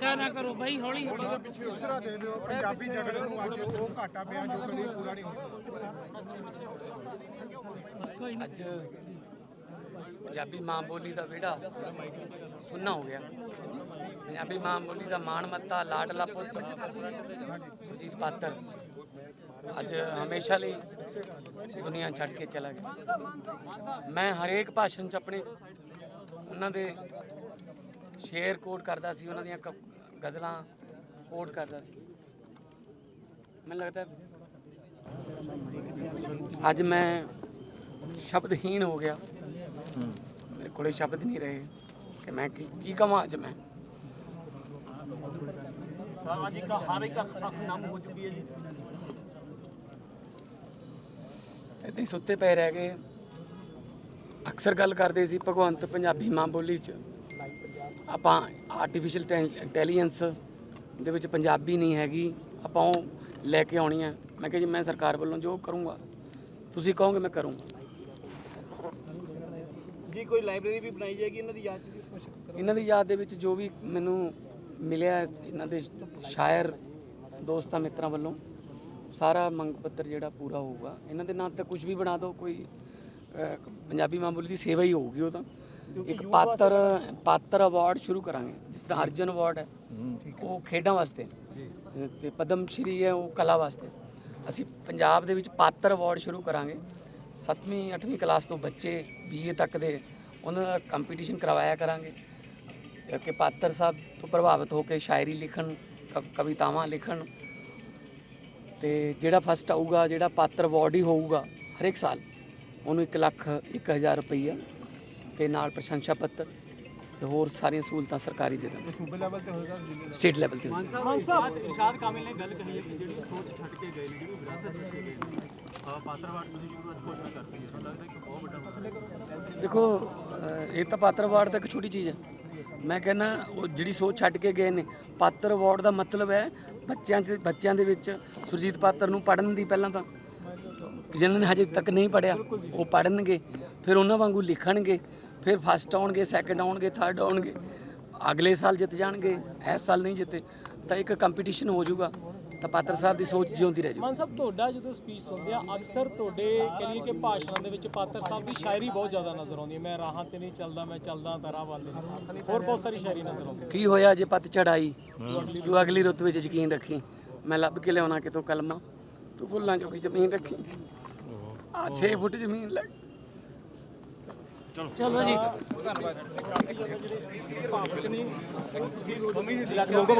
ਧੱਕਾ ਨਾ ਕਰੋ ਬਾਈ ਹੌਲੀ ਹੌਲੀ। ਕਿਸ ਤਰ੍ਹਾਂ ਦੇ ਦਿਓ ਪੰਜਾਬੀ ਜਗਤ ਨੂੰ ਅੱਜ ਉਹ ਘਾਟਾ ਪਿਆ ਜੋ ਕਦੇ ਪੂਰਾ ਨਹੀਂ ਹੋ ਸਕਦਾ ਕੋਈ ਨਹੀਂ ਅੱਜ ਪੰਜਾਬੀ ਮਾਂ ਬੋਲੀ ਦਾ ਵਿਹੜਾ ਸੁੰਨਾ ਹੋ ਗਿਆ। ਪੰਜਾਬੀ ਮਾਂ ਬੋਲੀ ਦਾ ਮਾਣ ਮੱਤਾ ਲਾਡਲਾ ਪੁੱਤ ਸੁਰਜੀਤ ਪਾਤਰ ਅੱਜ ਹਮੇਸ਼ਾ ਲਈ ਦੁਨੀਆ ਛੱਡ ਕੇ ਚਲਾ ਗਿਆ। ਮੈਂ ਹਰੇਕ ਭਾਸ਼ਣ 'ਚ ਆਪਣੇ ਉਹਨਾਂ ਦੇ ਸ਼ੇਰ ਕੋਟ ਕਰਦਾ ਸੀ ਉਹਨਾਂ ਦੀਆਂ ਗਜ਼ਲਾਂ ਕੋਟ ਕਰਦਾ ਸੀ। ਮੈਨੂੰ ਲੱਗਦਾ ਅੱਜ ਮੈਂ ਸ਼ਬਦਹੀਣ ਹੋ ਗਿਆ। ਮੇਰੇ ਕੋਲੇ ਸ਼ਬਦ ਨਹੀਂ ਰਹੇ। ਕਿ ਮੈਂ ਕੀ ਕੀ ਕਵਾਂ ਅੱਜ ਮੈਂ? ਸਮਾਜਿਕ ਹਰ ਇੱਕ ਅੱਖ ਨਮ ਹੋ ਚੁੱਕੀ ਹੈ ਜੀ। ਹੀ ਸੁੱਤੇ ਪਏ ਰਹਿ ਗਏ। ਅਕਸਰ ਗੱਲ ਕਰਦੇ ਸੀ ਭਗਵੰਤ ਪੰਜਾਬੀ ਮਾਂ ਬੋਲੀ ਚ। ਆਪਾਂ ਆਰਟੀਫੀਸ਼ੀਅਲ ਇੰਟੈਲੀਜੈਂਸ ਦੇ ਵਿੱਚ ਪੰਜਾਬੀ ਨਹੀਂ ਹੈਗੀ ਆਪਾਂ ਉਹ ਲੈ ਕੇ ਆਉਣੀ ਹੈ। ਮੈਂ ਕਿਹਾ ਜੀ ਮੈਂ ਸਰਕਾਰ ਵੱਲੋਂ ਜੋ ਕਰੂੰਗਾ ਤੁਸੀਂ ਕਹੋਗੇ ਮੈਂ ਕਰੂੰਗਾ। ਜੀ ਕੋਈ ਲਾਇਬ੍ਰੇਰੀ ਵੀ ਬਣਾਈ ਜਾਏਗੀ ਇਹਨਾਂ ਦੀ ਯਾਦ ਚ? ਕੁਝ ਇਹਨਾਂ ਦੀ ਯਾਦ ਦੇ ਵਿੱਚ ਜੋ ਵੀ ਮੈਨੂੰ ਮਿਲਿਆ ਹੈ, ਇਹਨਾਂ ਦੇ ਸ਼ਾਇਰ ਦੋਸਤਾਂ ਮਿੱਤਰਾਂ ਵੱਲੋਂ ਸਾਰਾ ਮੰਗ ਪੱਤਰ ਜਿਹੜਾ ਪੂਰਾ ਹੋਊਗਾ। ਇਹਨਾਂ ਦੇ ਨਾਮ ਤੇ ਕੁਝ ਵੀ ਬਣਾ ਦਿਓ ਕੋਈ ਅਹ, ਪੰਜਾਬੀ ਮਾਂ ਬੋਲੀ ਦੀ ਸੇਵਾ ਹੀ ਹੋਊਗੀ ਉਹ ਤਾਂ। ਇੱਕ ਪਾਤਰ ਪਾਤਰ ਅਵਾਰਡ ਸ਼ੁਰੂ ਕਰਾਂਗੇ ਜਿਸ ਤਰ੍ਹਾਂ ਅਰਜਨ ਅਵਾਰਡ ਹੈ ਉਹ ਖੇਡਾਂ ਵਾਸਤੇ। ਤੇ ਪਦਮ ਸ਼੍ਰੀ ਹੈ ਉਹ ਕਲਾ ਵਾਸਤੇ। ਅਸੀਂ ਪੰਜਾਬ ਦੇ ਵਿੱਚ ਪਾਤਰ ਅਵਾਰਡ ਸ਼ੁਰੂ ਕਰਾਂਗੇ। 7ਵੀਂ 8ਵੀਂ ਕਲਾਸ ਤੋਂ ਬੱਚੇ ਬੀਏ ਤੱਕ ਦੇ ਉਹਨਾਂ ਦਾ ਕੰਪੀਟੀਸ਼ਨ ਕਰਵਾਇਆ ਕਰਾਂਗੇ। ਕਿ ਪਾਤਰ ਸਾਹਿਬ ਤੋਂ ਪ੍ਰਭਾਵਿਤ ਹੋ ਕੇ ਸ਼ਾਇਰੀ ਲਿਖਣ ਕਵ- ਕਵਿਤਾਵਾਂ ਲਿਖਣ। ਤੇ ਜਿਹੜਾ ਫਸਟ ਆਊਗਾ ਜਿਹੜਾ ਪਾਤਰ ਅਵਾਰਡ ਹੀ ਹੋਊਗਾ ਹਰ ਇੱਕ ਸਾਲ ਉਹਨੂੰ 1 ਲੱਖ 1000 ਰੁਪਈਆ ਤੇ ਨਾਲ ਪ੍ਰਸ਼ੰਸਾ ਪੱਤਰ ਤੇ ਹੋਰ ਸਾਰੀਆਂ ਸਹੂਲਤਾਂ ਸਰਕਾਰੀ ਦੇ ਦਾਂਗੇ ਸੂਬੇ ਲੈਵਲ ਤੇ ਹੋਏਗਾ ਸਟੇਟ ਲੈਵਲ ਤੇ ਮਾਨ ਸਾਹਿਬ ਇਰਸ਼ਾਦ ਕਾਮਿਲ ਨੇ ਗੱਲ ਕਹੀ ਹੈ ਕਿ ਜਿਹੜੀ ਸੋਚ ਛੱਡ ਕੇ ਗਏ ਨੇ ਜਿਹੜੀ ਵਿਰਾਸਤ ਛੱਡ ਕੇ ਗਏ ਨੇ ਅਹ ਪਾਤਰਵਾਦ ਤੁਸੀਂ ਸ਼ੁਰੂ ਅੱਜ ਘੋਸ਼ਣਾ ਕਰਤੀ ਹੈ ਸਾਨੂੰ ਲੱਗਦਾ ਇੱਕ ਬਹੁਤ ਵੱਡਾ ਮਸਲਾ ਦੇਖੋ ਇਹ ਤਾਂ ਪਾਤਰ ਅਵਾਰਡ ਤਾਂ ਇੱਕ ਛੋਟੀ ਚੀਜ਼ ਹੈ। ਮੈਂ ਕਹਿੰਦਾ ਉਹ ਜਿਹੜੀ ਸੋਚ ਛੱਡ ਕੇ ਗਏ ਨੇ ਪਾਤਰ ਅਵਾਰਡ ਦਾ ਮਤਲਬ ਹੈ ਬੱਚਿਆਂ 'ਚ ਬੱਚਿਆਂ ਦੇ ਵਿੱਚ ਸੁਰਜੀਤ ਪਾਤਰ ਨੂੰ ਪੜਨ ਦੀ ਪਹਿਲਾਂ ਤਾਂ। ਜਿਨ੍ਹਾਂ ਨੇ ਹਜੇ ਤੱਕ ਨਹੀਂ ਪੜਿਆ ਉਹ ਪੜਨਗੇ ਫਿਰ ਉਹਨਾਂ ਵਾਂਗੂ ਲਿਖਣਗੇ। ਫਿਰ ਫਸਟ ਆਉਣਗੇ ਸੈਕੰਡ ਆਉਣਗੇ ਥਰਡ ਆਉਣਗੇ। ਅਗਲੇ ਸਾਲ ਜਿੱਤ ਜਾਣਗੇ ਇਸ ਸਾਲ ਨਹੀਂ ਜਿੱਤੇ ਤਾਂ ਇੱਕ ਕੰਪੀਟੀਸ਼ਨ ਹੋ ਜਾਊਗਾ। ਤਾਂ ਪਾਤਰ ਸਾਹਿਬ ਦੀ ਸੋਚ ਜਿਉਂਦੀ ਰਹਿ ਮਾਨ ਸਾਹਿਬ ਤੁਹਾਡਾ ਜਦੋਂ ਸਪੀਚ ਸੁਣਦੇ ਆ ਅਕਸਰ ਤੁਹਾਡੇ ਕਹ ਲਈਏ ਕਿ ਭਾਸ਼ਣਾਂ ਦੇ ਵਿੱਚ ਪਾਤਰ ਸਾਹਿਬ ਦੀ ਸ਼ਾਇਰੀ ਬਹੁਤ ਜ਼ਿਆਦਾ ਨਜ਼ਰ ਆਉਂਦੀ ਹੈ। ਮੈਂ ਰਾਹਾਂ ਤੇ ਨਹੀਂ ਚੱਲਦਾ ਮੈਂ ਚੱਲਦਾ ਤਰਾ ਵਾਲੇ ਹੋਰ ਬਹੁਤ ਸਾਰੀ ਸ਼ਾਇਰੀ ਨਜ਼ਰ ਆਉਂਦੀ ਕੀ ਹੋਇਆ ਜੇ ਪੱਤ ਚੜਾਈ ਤੂੰ ਅਗਲੀ ਰੁੱਤ ਵਿੱਚ ਯਕੀਨ ਰੱਖੀ। ਮੈਂ ਲੱਭ ਕੇ ਲਿਆਉਣਾ ਕਿਤੋਂ ਕਲਮਾ? ਤੂੰ ਭੁੱਲਾਂ ਜੋਗੀ ਜ਼ਮੀਨ ਰੱਖੀ। ਆ 6 ਫੁੱਟ ਜ਼ਮੀਨ ਲੈ। ਚਲੋ ਜੀ। ਲੋਗੋ